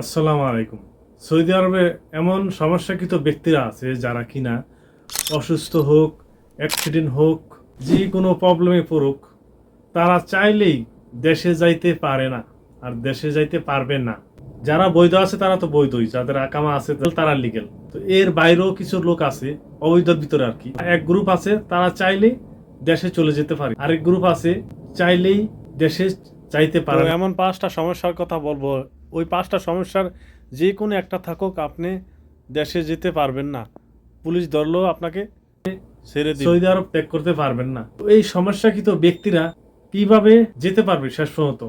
আসসালামু আলাইকুম। সৌদি আরবে এমন সমস্যাকৃত ব্যক্তিরা আছে যারা কিনা অসুস্থ হোক অ্যাক্সিডেন্ট হোক, যে কোনো প্রবলেমে পড়ুক, তারা চাইলেই দেশে যাইতে পারে না আর দেশে যাইতে পারবে না। যারা বৈধ আছে তারা তো বৈধই, যাদের আকামা আছে তারা লিগেল তো এর বাইরেও কিছু লোক আছে অবৈধর ভিতরে আর কি। এক গ্রুপ আছে, তারা চাইলেই দেশে চলে যেতে পারে। আরেক গ্রুপ আছে, চাইলেই দেশে চাইতে পারে এমন পাঁচটা সমস্যার কথা বলব। ওই পাঁচটা সমস্যার যে কোনো একটা থাকুক, আপনি দেশে যেতে পারবেন না। পুলিশ ধরলেও আপনাকে ছেড়ে সৌদি আরব ত্যাগ করতে পারবেন না। এই সমস্যাকৃত ব্যক্তিরা কীভাবে যেতে পারবে শেষ পর্যন্ত?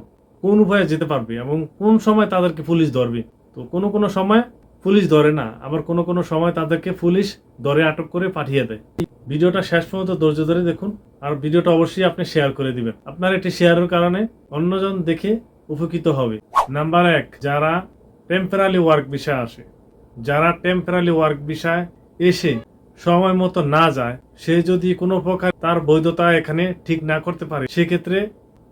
কোন উপায়ে যেতে পারবে এবং কোন সময় তাদেরকে পুলিশ ধরবে? তো কোনো কোনো সময় পুলিশ ধরে না, আবার কোনো কোনো সময় তাদেরকে পুলিশ ধরে আটক করে পাঠিয়ে দেয়। ভিডিওটা শেষ পর্যন্ত ধৈর্য ধরে দেখুন, আর ভিডিওটা অবশ্যই আপনি শেয়ার করে দিবেন। আপনার একটি শেয়ারের কারণে অন্যজন দেখে উপকৃত হবে। নাম্বার এক, যারা টেম্পোরারি ওয়ার্ক বিষয় আসে। যারা টেম্পোরারি ওয়ার্ক বিষয় এসে সময় মতো না যায়, সে যদি কোনো প্রকার তার বৈধতা এখানে ঠিক না করতে পারে, সেক্ষেত্রে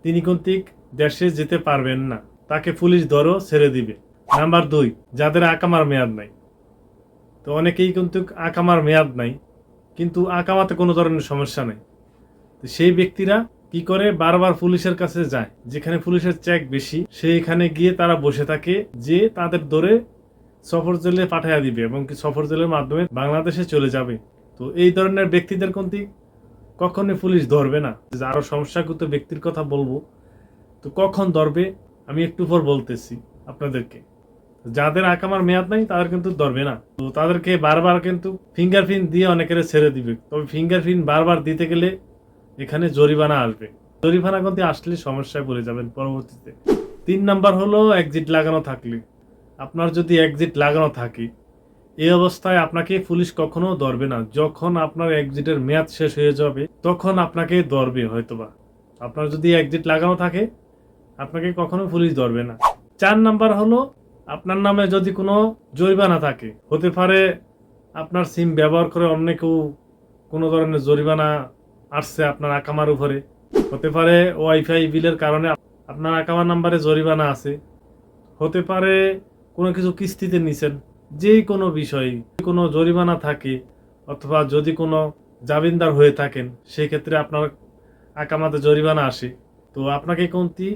তিনি কর্তৃক দেশে যেতে পারবেন না। তাকে পুলিশ ধরো, ছেড়ে দিবে। নাম্বার দুই, যাদের আকামার মেয়াদ নাই। তো অনেকেই কিন্তু আকামার মেয়াদ নাই, কিন্তু আকামাতে কোনো ধরনের সমস্যা নেই। তো সেই ব্যক্তিরা কি করে বারবার পুলিশের কাছে যায়? যেখানে পুলিশের চেক বেশি, সেইখানে গিয়ে তারা বসে থাকে যে তাদের ধরে সফর জেলে পাঠাইয়া দিবে এবং কি সফর জেলের মাধ্যমে বাংলাদেশে চলে যাবে। তো এই ধরনের ব্যক্তিদের কোনটি কখনোই পুলিশ ধরবে না। যে আরও সমস্যাকৃত ব্যক্তির কথা বলব, তো কখন ধরবে, আমি একটু পর বলতেছি আপনাদেরকে। যাদের আকামার মেয়াদ নাই, তাদের কিন্তু ধরবে না। তো তাদেরকে বারবার কিন্তু ফিঙ্গারপ্রিন্ট দিয়ে অনেকের ছেড়ে দিবে। তবে ফিঙ্গারপ্রিন্ট বারবার দিতে গেলে এখানে জরিমানা আসবে। জরিমানা কিন্তু আসলে সমস্যায় পড়ে যাবেন পরবর্তীতে। তিন নাম্বার হলো এক্সিট লাগানো থাকলে। আপনার যদি এক্সিট লাগানো থাকে, এই অবস্থায় আপনাকে পুলিশ কখনো ধরবে না। যখন আপনার এক্সিটের মেয়াদ শেষ হয়ে যাবে, তখন আপনাকে ধরবে হয়তোবা। আপনার যদি এক্সিট লাগানো থাকে, আপনাকে কখনো পুলিশ ধরবে না। চার নাম্বার হলো, আপনার নামে যদি কোনো জরিমানা থাকে, হতে পারে আপনার সিম ব্যবহার করে অন্য কেউ কোনো ধরনের জরিমানা আসছে আপনার আকামার উপরে। হতে পারে ওয়াইফাই বিলের কারণে আপনার আকামার নাম্বারে জরিমানা আছে। হতে পারে কোনো কিছু কিস্তিতে নিছেন, যে কোনো বিষয়ে কোনো জরিমানা থাকে অথবা যদি কোনো জামিনদার হয়ে থাকেন, সেক্ষেত্রে আপনার আকামাতে জরিমানা আসে। তো আপনাকে কোনটি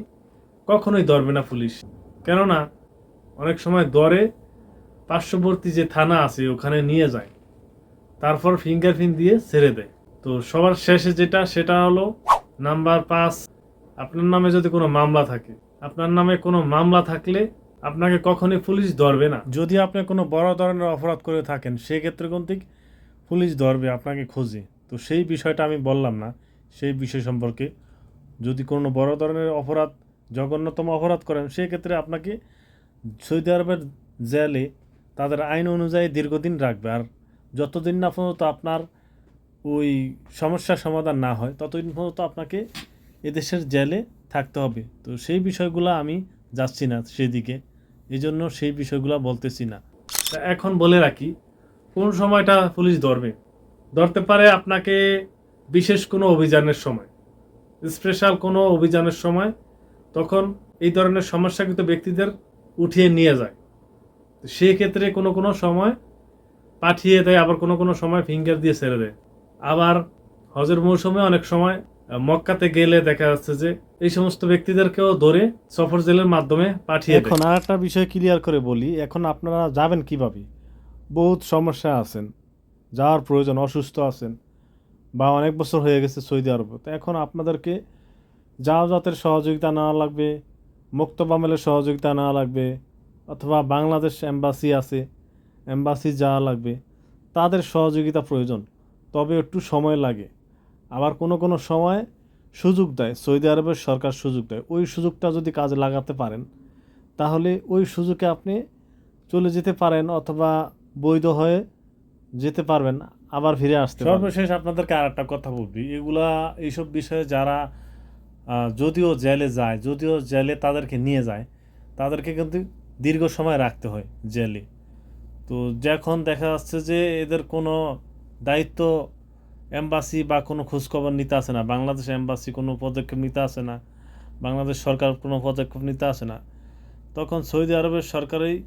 কখনোই ধরবে না পুলিশ। কেননা অনেক সময় দরে পার্শ্ববর্তী যে থানা আছে, ওখানে নিয়ে যায়। তারপর ফিঙ্গারপ্রিন্ট দিয়ে ছেড়ে দেয়। তো সবার শেষে যেটা, সেটা হলো নাম্বার পাঁচ, আপনার নামে যদি কোনো মামলা থাকে, আপনার নামে কোনো মামলা থাকলে আপনাকে কখনোই পুলিশ ধরবে না। যদি আপনি কোনো বড় ধরনের অপরাধ করে থাকেন, সেক্ষেত্রে কোন কিন্তু পুলিশ ধরবে আপনাকে খোঁজে। তো সেই বিষয়টা আমি বললাম না। সেই বিষয় সম্পর্কে যদি কোনো বড় ধরনের অপরাধ, জঘন্যতম অপরাধ করেন, সেক্ষেত্রে আপনাকে সৌদি আরবের জেলে তাদের আইন অনুযায়ী দীর্ঘদিন রাখবে। আর যতদিন না পর্যন্ত আপনার ওই সমস্যার সমাধান না হয়, ততদিন পর্যন্ত আপনাকে এদেশের জেলে থাকতে হবে। তো সেই বিষয়গুলো আমি যাচ্ছি না সেদিকে। এই জন্য সেই বিষয়গুলো বলতেছি না। এখন বলে রাখি, কোন সময়টা পুলিশ ধরবে? ধরতে পারে আপনাকে বিশেষ কোনো অভিযানের সময়। স্পেশাল কোনো অভিযানের সময় তখন এই ধরনের সমস্যাকৃত ব্যক্তিদের উঠিয়ে নিয়ে যায়। তো সেই ক্ষেত্রে কোনো কোনো সময় পাঠিয়ে দেয়, আবার কোনো কোনো সময় ফিঙ্গার দিয়ে ছেড়ে দেয়। আবার হজের মৌসুমে অনেক সময় মক্কাতে গেলে দেখা যাচ্ছে যে এই সমস্ত ব্যক্তিদেরকেও ধরে সফর জেলের মাধ্যমে পাঠিয়ে এখন আর একটা বিষয় ক্লিয়ার করে বলি, এখন আপনারা যাবেন কীভাবে? বহুত সমস্যা আছেন, যাওয়ার প্রয়োজন, অসুস্থ আছেন, বা অনেক বছর হয়ে গেছে সৌদি আরব। তো এখন আপনাদেরকে যাওয়াজাতের সহযোগিতা নেওয়া লাগবে মুক্তবামেলের সহযোগিতা নেওয়া লাগবে, অথবা বাংলাদেশ এম্বাসি আছে, এম্বাসি যাওয়া লাগবে, তাদের সহযোগিতা প্রয়োজন। তবে একটু সময় লাগে। আবার কোনো কোনো সময় সুযোগ দেয়, সৌদি আরবের সরকার সুযোগ দেয়। ওই সুযোগটা যদি কাজে লাগাতে পারেন, তাহলে ওই সুযোগে আপনি চলে যেতে পারেন অথবা বৈধ হয়ে যেতে পারবেন, আবার ফিরে আসতে সর্বশেষ আপনাদেরকে আর একটা কথা বলবি, এগুলা, এইসব বিষয়ে যারা যদিও জেলে যায়, যদিও জেলে তাদেরকে নিয়ে যায়, তাদেরকে কিন্তু দীর্ঘ সময় রাখতে হয় জেলে। তো যখন দেখা যাচ্ছে যে এদের কোনো দায়িত্ব এম্বাসি বা কোনো খোঁজখবর নিতে আসে না। বাংলাদেশ এম্বাসি কোনো পদক্ষেপ নিতে আসে না। বাংলাদেশ সরকার কোনো পদক্ষেপ নিতে আসে না। তখন সৌদি আরবের সরকারই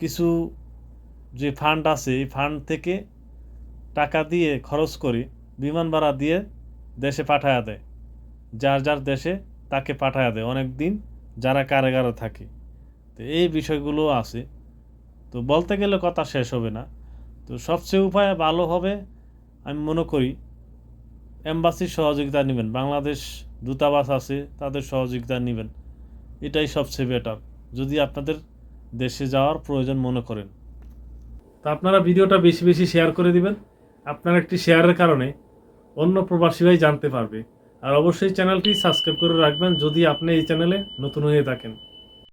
কিছু যে ফান্ড আছে, এই ফান্ড থেকে টাকা দিয়ে খরচ করে বিমান ভাড়া দিয়ে দেশে পাঠায়া দেয়। যার যার দেশে তাকে পাঠায়া দেয়। অনেক দিন যারা কারাগারে থাকে। তো এই বিষয়গুলো আছে। তো বলতে গেলে কথা শেষ হবে না। তো সবচেয়ে উপায় ভালো হবে, আমি মনে করি, এম্বাসির সহযোগিতা নেবেন। বাংলাদেশ দূতাবাস আছে, তাদের সহযোগিতা নেবেন। এটাই সবচেয়ে বেটার যদি আপনাদের দেশে যাওয়ার প্রয়োজন মনে করেন। তো আপনারা ভিডিওটা বেশি বেশি শেয়ার করে দিবেন। আপনার একটি শেয়ারের কারণে অন্য প্রবাসী ভাই জানতে পারবে। আর অবশ্যই চ্যানেলটি সাবস্ক্রাইব করে রাখবেন, যদি আপনি এই চ্যানেলে নতুন হয়ে থাকেন।